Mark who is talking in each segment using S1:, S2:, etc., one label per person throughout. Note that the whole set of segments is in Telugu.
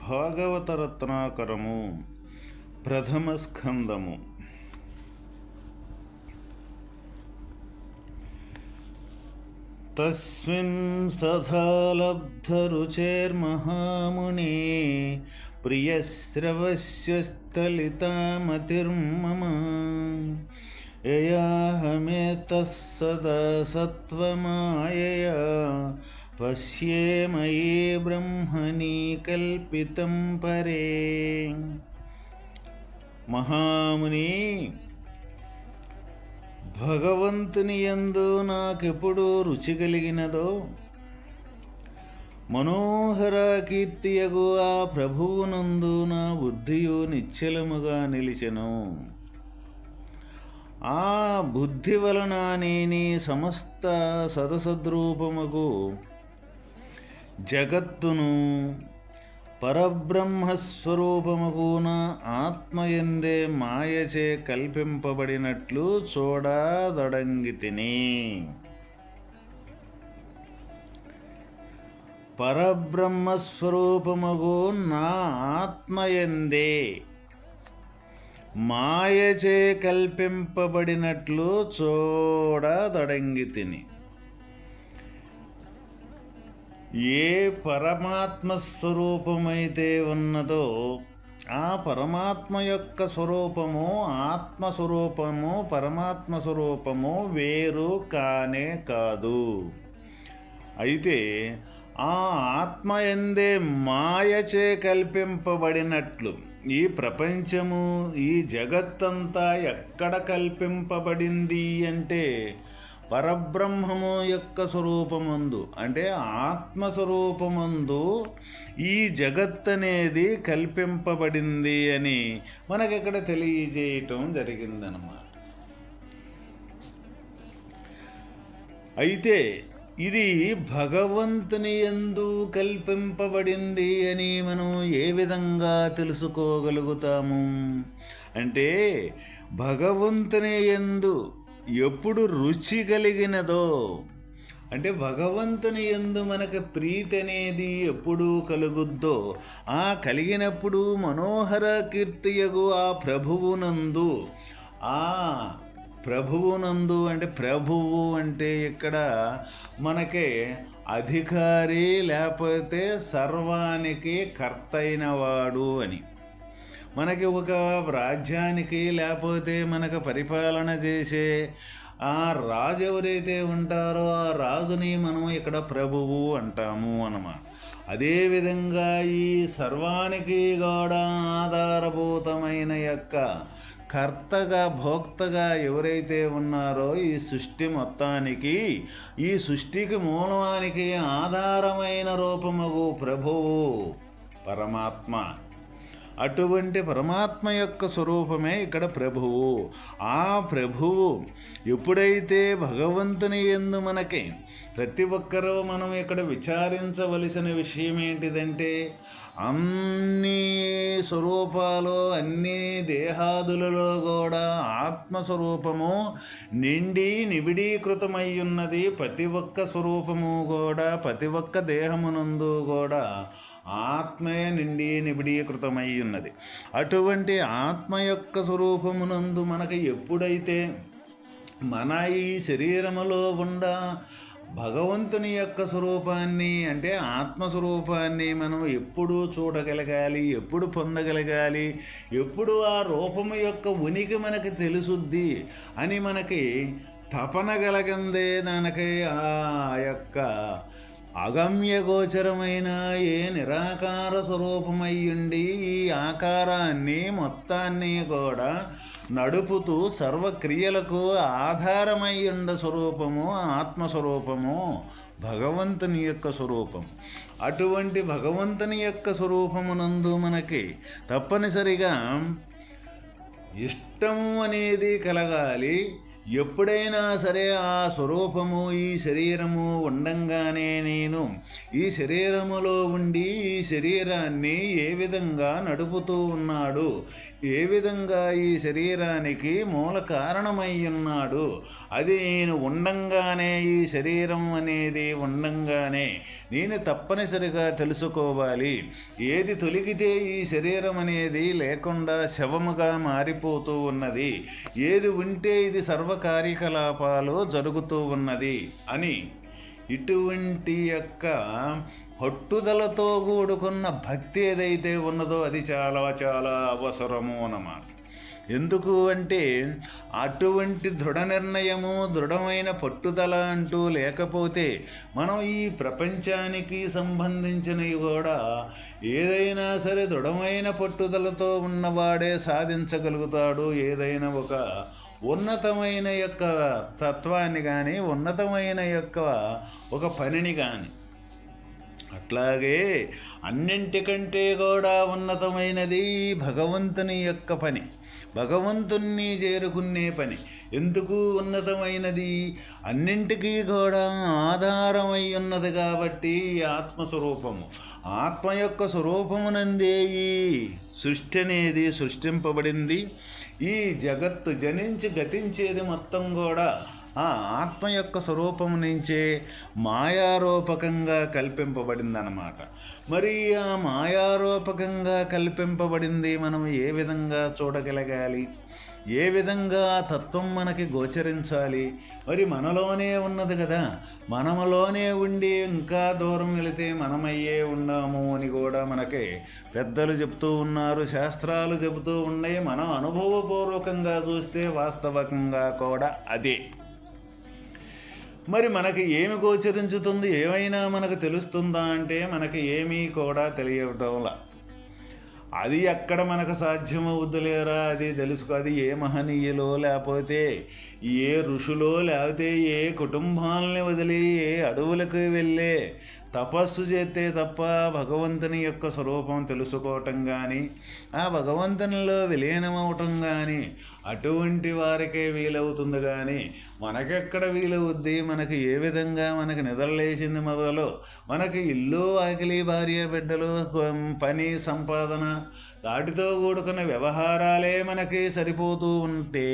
S1: భాగవతరత్నాకరము ప్రథమ స్కందము. తస్మిన్ సదాలబ్ధరుచేర్మహాముని ప్రియశ్రవస్యస్థలితామతిర్మమ యయాహమేతः సదా సత్వమాయయా పశ్యే మయీ బ్రహ్మణి కల్పితం పరే. మహాముని భగవంతుని యందు నాకెప్పుడు రుచి కలిగినదో మనోహర కీర్తియగు ఆ ప్రభువునందు నా బుద్ధియు నిశ్చలముగా నిలిచెను. ఆ బుద్ధి వలన నేని సమస్త సదసద్రూపముకు జగత్తును పరబ్రహ్మస్వరూపముకు నా ఆత్మయందే మాయచే కల్పింపబడినట్లు చూడదొడంగితిని పరబ్రహ్మస్వరూపముగు నా ఆత్మయందే మాయచే కల్పింపబడినట్లు చూడదొడంగితిని ఏ పరమాత్మ స్వరూపమైతే ఉన్నదో ఆ పరమాత్మ యొక్క స్వరూపము ఆత్మస్వరూపము పరమాత్మ స్వరూపము వేరు కానే కాదు. అయితే ఆ ఆత్మ ఎందే మాయచే కల్పింపబడినట్లు ఈ ప్రపంచము ఈ జగత్తంతా ఎక్కడ కల్పింపబడింది అంటే పరబ్రహ్మము యొక్క స్వరూపమందు అంటే ఆత్మస్వరూపమందు ఈ జగత్ అనేది కల్పింపబడింది అని మనకిక్కడ తెలియజేయటం జరిగిందనమాట అయితే ఇది భగవంతుని ఎందు కల్పింపబడింది అని మనం ఏ విధంగా తెలుసుకోగలుగుతాము? అంటే భగవంతుని ఎందు ఎప్పుడు రుచి కలిగినదో. అంటే భగవంతుని ఎందు మనకు ప్రీతి అనేది ఎప్పుడు కలుగుద్దో ఆ కలిగినప్పుడు మనోహర కీర్తియగు ఆ ప్రభువునందు. ఆ ప్రభువునందు అంటే ప్రభువు అంటే ఇక్కడ మనకి అధికారి లేకపోతే సర్వానికి కర్త అయినవాడు అని. మనకి ఒక రాజ్యానికి లేకపోతే మనకు పరిపాలన చేసే ఆ రాజు ఎవరైతే ఉంటారో ఆ రాజుని మనం ఇక్కడ ప్రభువు అంటాము అన్నమాట. అదేవిధంగా ఈ సర్వానికి కూడా ఆధారభూతమైన యొక్క కర్తగా భోక్తగా ఎవరైతే ఉన్నారో ఈ సృష్టి మొత్తానికి ఈ సృష్టికి మూలానికి ఆధారమైన రూపముగు ప్రభువు పరమాత్మ. అటువంటి పరమాత్మ యొక్క స్వరూపమే ఇక్కడ ప్రభువు. ఆ ప్రభువు ఎప్పుడైతే భగవంతుని ఎందు మనకి ప్రతి ఒక్కరూ మనం ఇక్కడ విచారించవలసిన విషయం ఏంటిదంటే అన్ని స్వరూపాలు అన్ని దేహాదులలో కూడా ఆత్మస్వరూపము నిండి నిబిడీకృతమై ఉన్నది ప్రతి ఒక్క స్వరూపము కూడా ప్రతి ఒక్క దేహమునందు కూడా ఆత్మే నిండి నిబిడీకృతమై ఉన్నది అటువంటి ఆత్మ యొక్క స్వరూపమునందు మనకు ఎప్పుడైతే మన ఈ శరీరములో ఉండ భగవంతుని యొక్క స్వరూపాన్ని అంటే ఆత్మస్వరూపాన్ని మనం ఎప్పుడు చూడగలగాలి ఎప్పుడు పొందగలగాలి ఎప్పుడు ఆ రూపము యొక్క ఉనికి మనకి తెలుసుద్ది అని మనకి తపన కలగందే దానికి ఆ యొక్క అగమ్యగోచరమైన ఏ నిరాకార స్వరూపమయ్యుండి ఈ ఆకారాన్ని మొత్తాన్ని కూడా నడుపుతూ సర్వక్రియలకు ఆధారమయ్యుండ స్వరూపము ఆత్మస్వరూపము భగవంతుని యొక్క స్వరూపం. అటువంటి భగవంతుని యొక్క స్వరూపమునందు మనకి తప్పనిసరిగా ఇష్టము అనేది కలగాలి. ఎప్పుడైనా సరే ఆ స్వరూపము ఈ శరీరము ఉండంగానే నేను ఈ శరీరములో ఉండి ఈ శరీరాన్ని ఏ విధంగా నడుపుతూ ఉన్నాడు ఏ విధంగా ఈ శరీరానికి మూల కారణమై ఉన్నాడు అది నేను ఉండంగానే ఈ శరీరం అనేది ఉండంగానే నేను తప్పనిసరిగా తెలుసుకోవాలి. ఏది తొలగితే ఈ శరీరం అనేది లేకుండా శవముగా మారిపోతూ ఉన్నది. ఏది ఉంటే ఇది సర్వ కార్యకలాపాలు జరుగుతూ ఉన్నది అని ఇటువంటి యొక్క పట్టుదలతో కూడుకున్న భక్తి ఏదైతే ఉన్నదో అది చాలా చాలా అవసరము అన్నమాట. ఎందుకు అంటే అటువంటి దృఢ నిర్ణయము దృఢమైన పట్టుదల అంటూ లేకపోతే మనం ఈ ప్రపంచానికి సంబంధించినవి కూడా ఏదైనా సరే దృఢమైన పట్టుదలతో ఉన్నవాడే సాధించగలుగుతాడు. ఏదైనా ఒక ఉన్నతమైన యొక్క తత్వాన్ని కానీ ఉన్నతమైన యొక్క ఒక పనిని కానీ అట్లాగే అన్నింటికంటే కూడా ఉన్నతమైనది భగవంతుని యొక్క పని భగవంతుణ్ణి చేరుకునే పని. ఎందుకు ఉన్నతమైనది? అన్నింటికీ కూడా ఆధారమై ఉన్నది కాబట్టి ఆత్మస్వరూపము. ఆత్మ యొక్క స్వరూపమునందే ఈ సృష్టి అనేది సృష్టింపబడింది. ఈ జగత్తు జనించి గతించేది మొత్తం కూడా ఆ ఆత్మ యొక్క స్వరూపం నుంచే మాయారూపకంగా కల్పింపబడిందన్నమాట. మరి ఆ మాయారూపకంగా కల్పింపబడింది మనం ఏ విధంగా చూడగలగాలి? ఏ విధంగా తత్వం మనకి గోచరించాలి? మరి మనలోనే ఉన్నది కదా. మనములోనే ఉండి ఇంకా దూరం వెళితే మనమయ్యే ఉన్నాము అని కూడా మనకి పెద్దలు చెప్తూ ఉన్నారు శాస్త్రాలు చెబుతూ ఉన్నాయి. మనం అనుభవపూర్వకంగా చూస్తే వాస్తవకంగా కూడా అదే. మరి మనకి ఏమి గోచరించుతుంది? ఏమైనా మనకు తెలుస్తుందా అంటే మనకి ఏమీ కూడా తెలియటంలా అది ఎక్కడ మనకు సాధ్యమవుద్దులేరా అది తెలుసుకో అది ఏ మహనీయులో లేకపోతే ఏ ఋషులో లేకపోతే ఏ కుటుంబాలని వదిలి ఏ అడవులకు వెళ్ళే తపస్సు చేస్తే తప్ప భగవంతుని యొక్క స్వరూపం తెలుసుకోవటం కానీ ఆ భగవంతునిలో విలీనమవటం కానీ అటువంటి వారికే వీలవుతుంది కానీ మనకెక్కడ వీలవుద్ది? మనకి ఏ విధంగా మనకి నిద్రలేసింది మొదలు? మనకి ఇల్లు ఆకలి భార్య బిడ్డలు పని సంపాదన వాటితో కూడుకున్న వ్యవహారాలే మనకి సరిపోతూ ఉంటే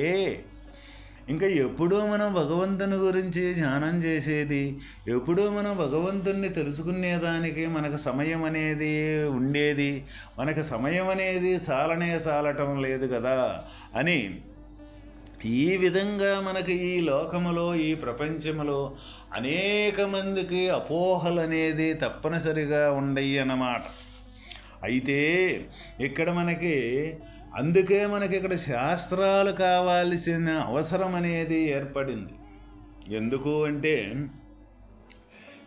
S1: ఇంకా ఎప్పుడూ మనం భగవంతుని గురించి ధ్యానం చేసేది ఎప్పుడూ మనం భగవంతుణ్ణి తెలుసుకునేదానికి మనకు సమయం అనేది ఉండేది మనకు సమయం అనేది చాలనే చాలటం లేదు కదా అని ఈ విధంగా మనకి ఈ లోకములో ఈ ప్రపంచంలో అనేక మందికి అపోహలు అనేది తప్పనిసరిగా ఉండయి అన్నమాట అయితే ఇక్కడ మనకి అందుకే మనకి ఇక్కడ శాస్త్రాలు కావాల్సిన అవసరం అనేది ఏర్పడింది. ఎందుకు అంటే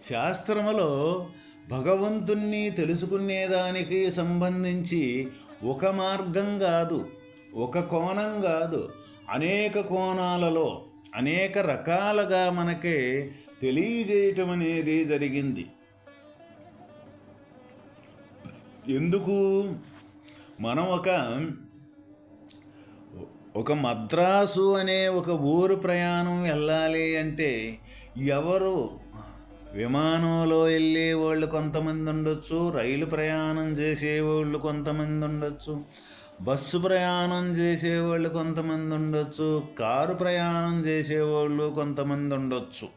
S1: శాస్త్రములో భగవంతుణ్ణి తెలుసుకునేదానికి సంబంధించి ఒక మార్గం కాదు ఒక కోణం కాదు అనేక కోణాలలో అనేక రకాలుగా మనకి తెలియజేయటం అనేది జరిగింది. ఎందుకు? మనం ఒక ఒక మద్రాసు అనే ఒక ఊరు ప్రయాణం వెళ్ళాలి అంటే ఎవరు? విమానంలో వెళ్ళే వాళ్ళు కొంతమంది ఉండొచ్చు రైలు ప్రయాణం చేసేవాళ్ళు కొంతమంది ఉండొచ్చు బస్సు ప్రయాణం చేసేవాళ్ళు కొంతమంది ఉండొచ్చు కారు ప్రయాణం చేసేవాళ్ళు కొంతమంది ఉండొచ్చు.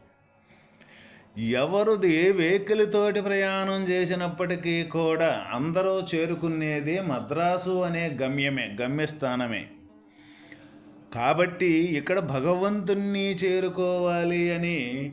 S1: ఎవరుది ఏ వెహికల్ తోటి ప్రయాణం చేసినప్పటికీ కూడా అందరూ చేరుకునేది మద్రాసు అనే గమ్యమే గమ్యస్థానమే. కాబట్టి ఇక్కడ భగవంతుణ్ణి చేరుకోవాలి అని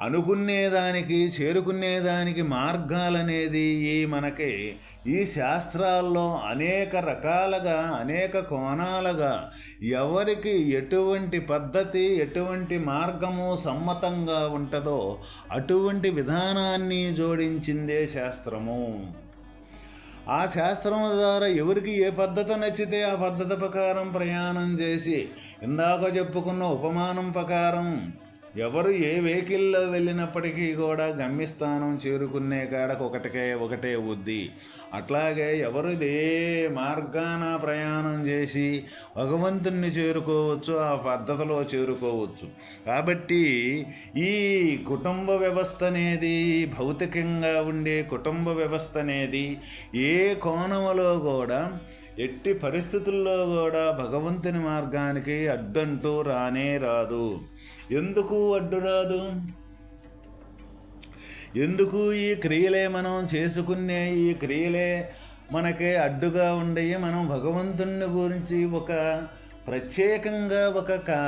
S1: అనుకునేదానికి చేరుకునేదానికి మార్గాలనేది ఈ మనకి. ఈ శాస్త్రాల్లో అనేక రకాలుగా అనేక కోణాలుగా ఎవరికి ఎటువంటి పద్ధతి ఎటువంటి మార్గము సమ్మతంగా ఉంటుందో అటువంటి విధానాన్ని జోడించిందే శాస్త్రము. ఆ శాస్త్రం ద్వారా ఎవరికి ఏ పద్ధతి నచ్చితే ఆ పద్ధతి ప్రకారం ప్రయాణం చేసి ఇందాక చెప్పుకున్న ఉపమానం ప్రకారం ఎవరు ఏ వెహికల్లో వెళ్ళినప్పటికీ కూడా గమ్యస్థానం చేరుకునే కాడకు ఒకటికే ఒకటే ఉద్ది అట్లాగే ఎవరు ఏ మార్గాన ప్రయాణం చేసి భగవంతుణ్ణి చేరుకోవచ్చు ఆ పద్ధతిలో చేరుకోవచ్చు. కాబట్టి ఈ కుటుంబ వ్యవస్థ అనేది భౌతికంగా ఉండే కుటుంబ వ్యవస్థ అనేది ఏ కోణములో కూడా ఎట్టి పరిస్థితుల్లో కూడా భగవంతుని మార్గానికి అడ్డంటూ రానే రాదు. ఎందుకు అడ్డు రాదు? ఎందుకు ఈ క్రియలే మనం చేసుకునే ఈ క్రియలే మనకి అడ్డుగా ఉండయి మనం భగవంతుని గురించి ఒక ప్రత్యేకంగా ఒక కా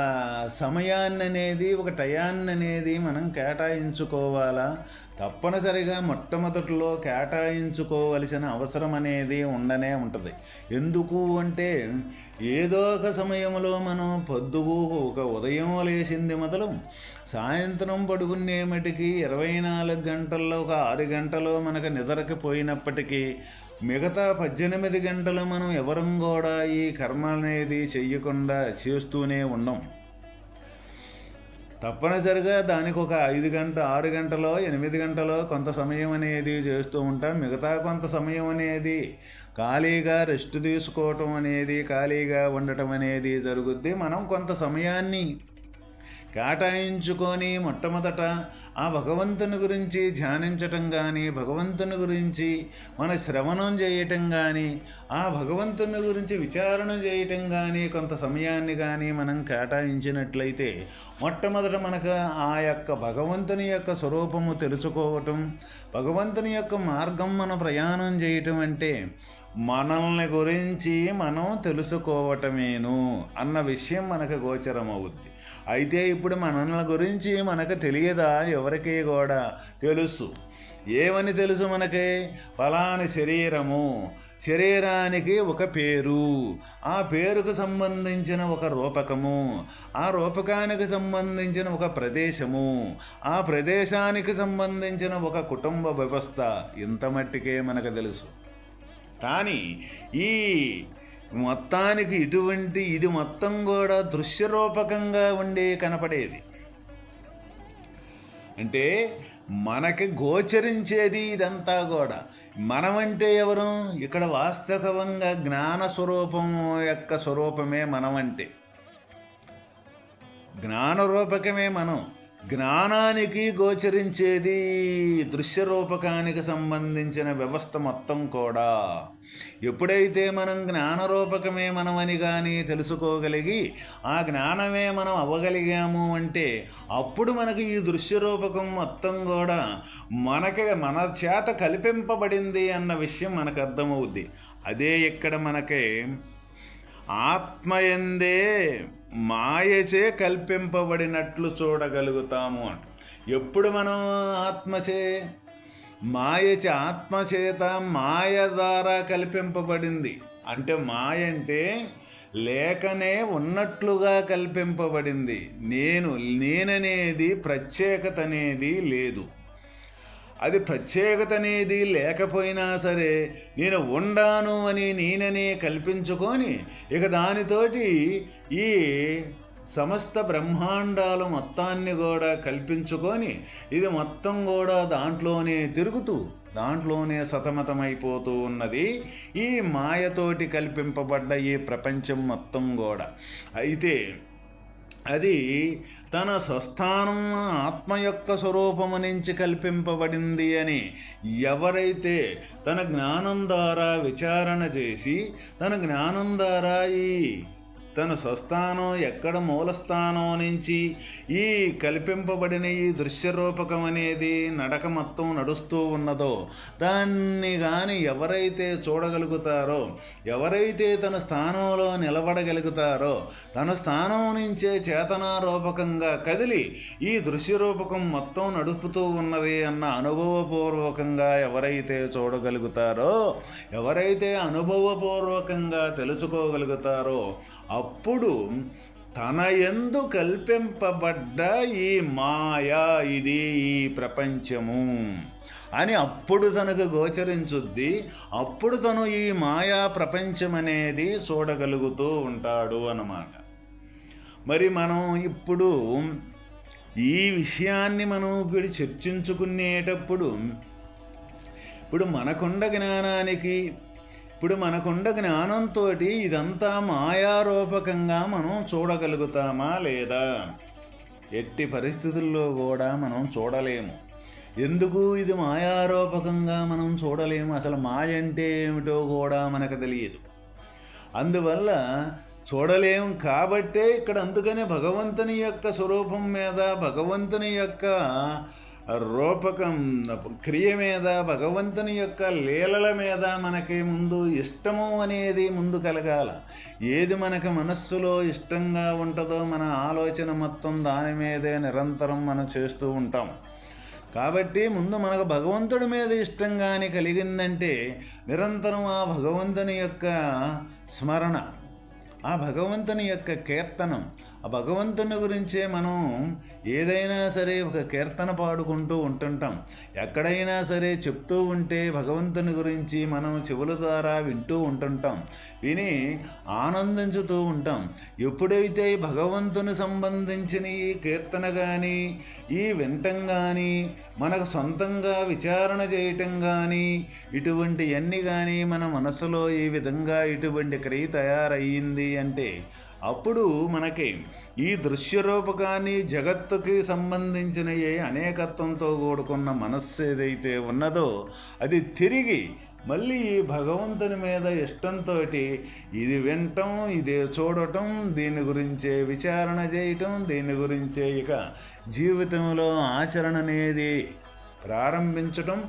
S1: సమయాన్ని అనేది ఒక టయాన్ని అనేది మనం కేటాయించుకోవాలా? తప్పనిసరిగా మొట్టమొదటిలో కేటాయించుకోవలసిన అవసరం అనేది ఉండనే ఉంటుంది. ఎందుకు అంటే ఏదో ఒక సమయంలో మనం పొద్దుగు ఒక ఉదయం లేచింది మొదలు సాయంత్రం పడుకునేమటికి ఇరవై నాలుగు గంటల్లో ఒక ఆరు గంటలో మనకు నిద్రకి పోయినప్పటికీ మిగతా పద్దెనిమిది గంటలు మనం ఎవరం కూడా ఈ కర్మ అనేది చెయ్యకుండా చేస్తూనే ఉన్నాం. తప్పనిసరిగా దానికి ఒక ఐదు గంట ఆరు గంటలో ఎనిమిది గంటలో కొంత సమయం అనేది చేస్తూ ఉంటాం. మిగతా కొంత సమయం అనేది ఖాళీగా రెస్ట్ తీసుకోవటం అనేది ఖాళీగా ఉండటం అనేది జరుగుద్ది. మనం కొంత సమయాన్ని కేటాయించుకొని మొట్టమొదట ఆ భగవంతుని గురించి ధ్యానించటం కానీ భగవంతుని గురించి మన శ్రవణం చేయటం కానీ ఆ భగవంతుని గురించి విచారణ చేయటం కానీ కొంత సమయాన్ని కానీ మనం కేటాయించినట్లయితే మొట్టమొదట మనకు ఆ యొక్క భగవంతుని యొక్క స్వరూపము తెలుసుకోవటం భగవంతుని యొక్క మార్గం మన ప్రయాణం చేయటం అంటే మనల్ని గురించి మనం తెలుసుకోవటమేను అన్న విషయం మనకు గోచరమవుద్ది. అయితే ఇప్పుడు మనల గురించి మనకు తెలియదా ఎవరికి కూడా? తెలుసు. ఏమని తెలుసు మనకి? ఫలాని శరీరము. శరీరానికి ఒక పేరు. ఆ పేరుకు సంబంధించిన ఒక రూపకము. ఆ రూపకానికి సంబంధించిన ఒక ప్రదేశము. ఆ ప్రదేశానికి సంబంధించిన ఒక కుటుంబ వ్యవస్థ. ఇంత మట్టికే మనకు తెలుసు. కానీ ఈ మొత్తానికి ఇటువంటి ఇది మొత్తం కూడా దృశ్యరూపకంగా ఉండే కనపడేది. అంటే మనకి గోచరించేది ఇదంతా కూడా. మనమంటే ఎవరు? ఇక్కడ వాస్తవంగా జ్ఞాన స్వరూపము యొక్క స్వరూపమే మనమంటే. జ్ఞానరూపకమే మనం. జ్ఞానానికి గోచరించేది దృశ్యరూపకానికి సంబంధించిన వ్యవస్థ మొత్తం కూడా. ఎప్పుడైతే మనం జ్ఞానరూపకమే మనమని కానీ తెలుసుకోగలిగి ఆ జ్ఞానమే మనం అవ్వగలిగాము అంటే అప్పుడు మనకి ఈ దృశ్యరూపకం మొత్తం కూడా మనకి మన చేత కల్పింపబడింది అన్న విషయం మనకు అర్థమవుద్ది. అదే ఇక్కడ మనకి ఆత్మయందే మాయచే కల్పింపబడినట్లు చూడగలుగుతాము అంట. ఎప్పుడు మనం ఆత్మచే మాయచే ఆత్మచేత మాయ ద్వారా కల్పింపబడింది. అంటే మాయ అంటే లేకనే ఉన్నట్లుగా కల్పింపబడింది. నేను నేననేది ప్రత్యేకత అనేది లేదు. అది ప్రత్యేకత అనేది లేకపోయినా సరే నేను ఉండాను అని నేననే కల్పించుకొని ఇక దానితోటి ఈ సమస్త బ్రహ్మాండాలు మొత్తాన్ని కూడా కల్పించుకొని ఇది మొత్తం కూడా దాంట్లోనే తిరుగుతూ దాంట్లోనే సతమతమైపోతూ ఉన్నది. ఈ మాయతోటి కల్పింపబడ్డ ఈ ప్రపంచం మొత్తం కూడా. అయితే అది తన స్వస్థానం ఆత్మ యొక్క స్వరూపము నుంచి కల్పింపబడింది అని ఎవరైతే తన జ్ఞానం ద్వారా విచారణ చేసి తన జ్ఞానం ద్వారా ఈ తన స్వస్థానం ఎక్కడ మూలస్థానం నుంచి ఈ కల్పింపబడిన ఈ దృశ్యరూపకం అనేది నడక మొత్తం నడుస్తూ ఉన్నదో దాన్ని కానీ ఎవరైతే చూడగలుగుతారో ఎవరైతే తన స్థానంలో నిలబడగలుగుతారో తన స్థానం నుంచే చేతనారూపకంగా కదిలి ఈ దృశ్యరూపకం మొత్తం నడుపుతూ ఉన్నది అన్న అనుభవపూర్వకంగా ఎవరైతే చూడగలుగుతారో ఎవరైతే అనుభవపూర్వకంగా తెలుసుకోగలుగుతారో అప్పుడు తన ఎందు కల్పింపబడ్డ ఈ మాయ ఇది ఈ ప్రపంచము అని అప్పుడు తనకు గోచరించుద్ది. అప్పుడు తను ఈ మాయా ప్రపంచం అనేది చూడగలుగుతూ ఉంటాడు అన్నమాట. మరి మనం ఇప్పుడు ఈ విషయాన్ని మనం ఇప్పుడు చర్చించుకునేటప్పుడు ఇప్పుడు మనకుండ జ్ఞానానికి ఇప్పుడు మనకుండ జ్ఞానంతో ఇదంతా మాయారూపకంగా మనం చూడగలుగుతామా లేదా? ఎట్టి పరిస్థితుల్లో కూడా మనం చూడలేము. ఎందుకు ఇది మాయారూపకంగా మనం చూడలేము? అసలు మాయ అంటే ఏమిటో కూడా మనకు తెలియదు. అందువల్ల చూడలేం కాబట్టే ఇక్కడ అందుకనే భగవంతుని యొక్క స్వరూపం మీద భగవంతుని యొక్క రూపకం క్రియ మీద భగవంతుని యొక్క లీలల మీద మనకి ముందు ఇష్టము అనేది ముందు కలగాల. ఏది మనకి మనస్సులో ఇష్టంగా ఉంటుందో మన ఆలోచన మొత్తం దాని మీదే నిరంతరం మనం చేస్తూ ఉంటాం. కాబట్టి ముందు మనకు భగవంతుడి మీద ఇష్టం కానీ కలిగిందంటే నిరంతరం ఆ భగవంతుని యొక్క స్మరణ ఆ భగవంతుని యొక్క కీర్తనం ఆ భగవంతుని గురించే మనం ఏదైనా సరే ఒక కీర్తన పాడుకుంటూ ఉంటుంటాం. ఎక్కడైనా సరే చెప్తూ ఉంటే భగవంతుని గురించి మనం చెవుల ద్వారా వింటూ ఉంటుంటాం. విని ఆనందించుతూ ఉంటాం. ఎప్పుడైతే భగవంతుని సంబంధించిన ఈ కీర్తన కానీ ఈ వింటం కానీ మనకు సొంతంగా విచారణ చేయటం కానీ ఇటువంటి అన్ని కానీ మన మనసులో ఈ విధంగా ఇటువంటి క్రియ తయారయ్యింది అంటే అప్పుడు మనకి ఈ దృశ్యరూపకాన్ని జగత్తుకి సంబంధించిన ఏ అనేకత్వంతో కూడుకున్న మనస్సు ఏదైతే ఉన్నదో అది తిరిగి మళ్ళీ ఈ భగవంతుని మీద ఇష్టంతో ఇది వినటం ఇది చూడటం దీని గురించే విచారణ చేయటం దీని గురించే ఇక జీవితంలో ఆచరణ అనేది ప్రారంభించటం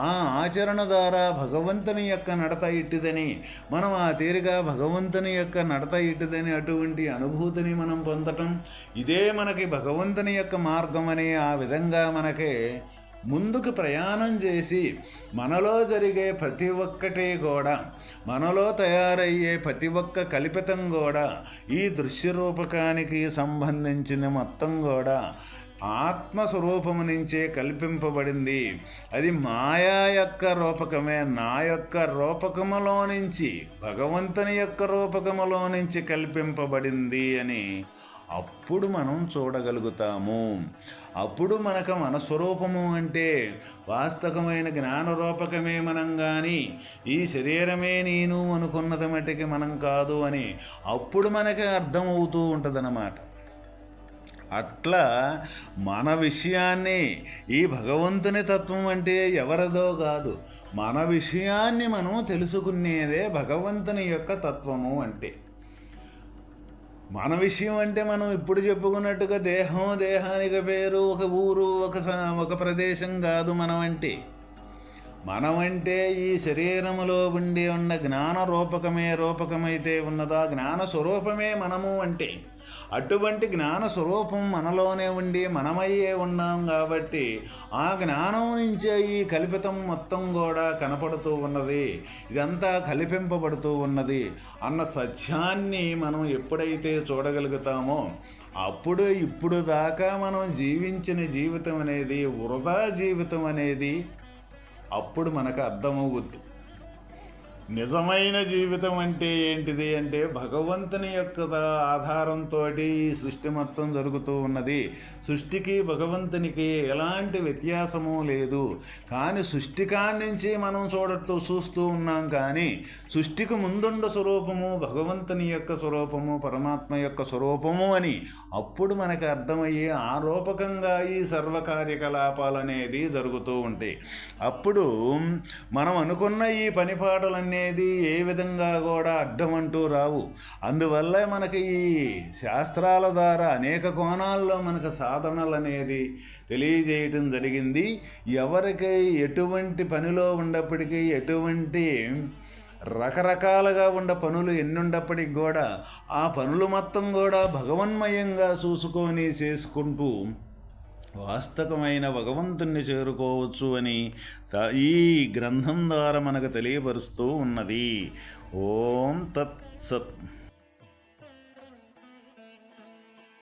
S1: ఆ ఆచరణ ద్వారా భగవంతుని యొక్క నడత ఇట్టిదని మనం ఆ తీరుగా భగవంతుని యొక్క నడత ఇట్టిదని అటువంటి అనుభూతిని మనం పొందటం ఇదే మనకి భగవంతుని యొక్క మార్గం అని ఆ విధంగా మనకి ముందుకు ప్రయాణం చేసి మనలో జరిగే ప్రతి ఒక్కటి కూడా మనలో తయారయ్యే ప్రతి ఒక్క కల్పితం కూడా ఈ దృశ్య రూపకానికి సంబంధించిన మొత్తం కూడా ఆత్మస్వరూపము నుంచే కల్పింపబడింది. అది మాయా యొక్క రూపకమే. నా యొక్క రూపకములో నుంచి భగవంతుని యొక్క రూపకములో నుంచి కల్పింపబడింది అని అప్పుడు మనం చూడగలుగుతాము. అప్పుడు మనకు మన స్వరూపము అంటే వాస్తవమైన జ్ఞానరూపకమే మనం కానీ ఈ శరీరమే నేను అనుకున్నది మటుకి మనం కాదు అని అప్పుడు మనకి అర్థమవుతూ ఉంటుందన్నమాట. అట్లా మన విషయాన్ని ఈ భగవంతుని తత్వం అంటే ఎవరిదో కాదు. మన విషయాన్ని మనం తెలుసుకునేదే భగవంతుని యొక్క తత్వము అంటే. మన విషయం అంటే మనం ఇప్పుడు చెప్పుకున్నట్టుగా దేహం దేహానికి పేరు ఒక ఊరు ఒక ఒక ప్రదేశం కాదు మనం అంటే. మనమంటే ఈ శరీరములో ఉండి ఉన్న జ్ఞాన రూపకమే రూపకమైతే ఉన్నదా? జ్ఞాన స్వరూపమే మనము అంటే అటువంటి జ్ఞాన స్వరూపం మనలోనే ఉండి మనమయ్యే ఉన్నాం కాబట్టి ఆ జ్ఞానం నుంచే ఈ కల్పితం మొత్తం కూడా కనపడుతూ ఉన్నది. ఇదంతా కల్పింపబడుతూ ఉన్నది. అన్న సత్యాన్ని మనం ఎప్పుడైతే చూడగలుగుతామో అప్పుడు ఇప్పుడు దాకా మనం జీవించిన జీవితం అనేది వృధా జీవితం అనేది అప్పుడు మనకు అర్థమవుద్ది నిజమైన జీవితం అంటే ఏంటిది అంటే భగవంతుని యొక్క ఆధారంతో ఈ సృష్టి మొత్తం జరుగుతూ ఉన్నది. సృష్టికి భగవంతునికి ఎలాంటి వ్యత్యాసము లేదు. కానీ సృష్టికాడి నుంచి మనం చూడటూ చూస్తూ ఉన్నాం కానీ సృష్టికి ముందుండ స్వరూపము భగవంతుని యొక్క స్వరూపము పరమాత్మ యొక్క స్వరూపము అని అప్పుడు మనకు అర్థమయ్యే ఆ రూపకంగా ఈ సర్వకార్యకలాపాలు అనేది జరుగుతూ ఉంటాయి అప్పుడు మనం అనుకున్న ఈ పనిపాటలన్నీ అనేది ఏ విధంగా కూడా అడ్డమంటూ రావు. అందువల్ల మనకి ఈ శాస్త్రాల ద్వారా అనేక కోణాల్లో మనకు సాధనలు అనేది తెలియజేయటం జరిగింది. ఎవరికై ఎటువంటి పనిలో ఉన్నప్పటికీ ఎటువంటి రకరకాలుగా ఉండ పనులు ఎన్నుండప్పటికి కూడా ఆ పనులు మొత్తం కూడా భగవన్మయంగా చూసుకొని చేసుకుంటూ వాస్తవమైన భగవంతుణ్ణి చేరుకోవచ్చు అని ఈ గ్రంథం ద్వారా మనకు తెలియపరుస్తూ ఉన్నది. ఓం తత్ సత్